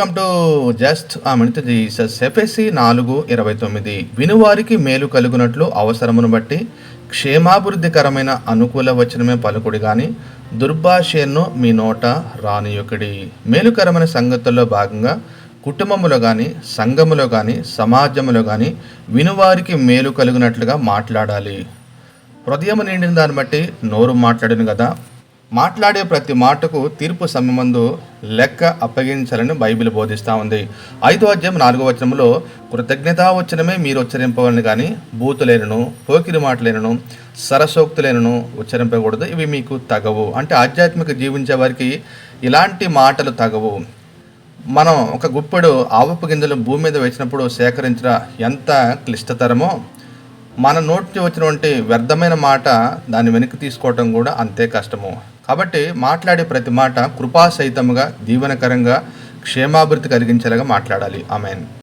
Welcome to just a minute Jesus. FSC నాలుగు ఇరవై తొమ్మిది. వినువారికి మేలు కలుగునట్లు అవసరమును బట్టి క్షేమాభివృద్ధికరమైన అనుకూల వచనమే పలుకుడి గాని దుర్భాషను మీ నోట రానియొకడి. మేలుకరమైన సంగతుల్లో భాగంగా కుటుంబములో కానీ సంఘములో కానీ సమాజంలో కానీ వినువారికి మేలు కలుగునట్లుగా మాట్లాడాలి. హృదయం నిండిన దాన్ని బట్టి నోరు మాట్లాడిన కదా మాట్లాడే ప్రతి మాటకు తీర్పు సమయమందు లెక్క అప్పగించాలని బైబిల్ బోధిస్తూ ఉంది. ఐదో అధ్యాయం నాలుగో వచనంలో కృతజ్ఞతా వచనమే మీరు ఉచ్చరింపవాలని కానీ బూతులేనను పోకిరి మాటలేనను సరసోక్తులేనను ఉచ్చరింపకూడదు. ఇవి మీకు తగవు. అంటే ఆధ్యాత్మిక జీవించే వారికి ఇలాంటి మాటలు తగవు. మనం ఒక గుప్పెడు ఆవపు గింజలు భూమి మీద వేసినప్పుడు సేకరించడం ఎంత క్లిష్టతరమో మన నోటి వచ్చినటువంటి వ్యర్థమైన మాట దాన్ని వెనక్కి తీసుకోవటం కూడా అంతే కష్టము. కాబట్టి మాట్లాడే ప్రతి మాట కృపాసహితముగా దీవెనకరంగా క్షేమాభివృద్ధి కలిగించేలాగా మాట్లాడాలి. ఆమెన్.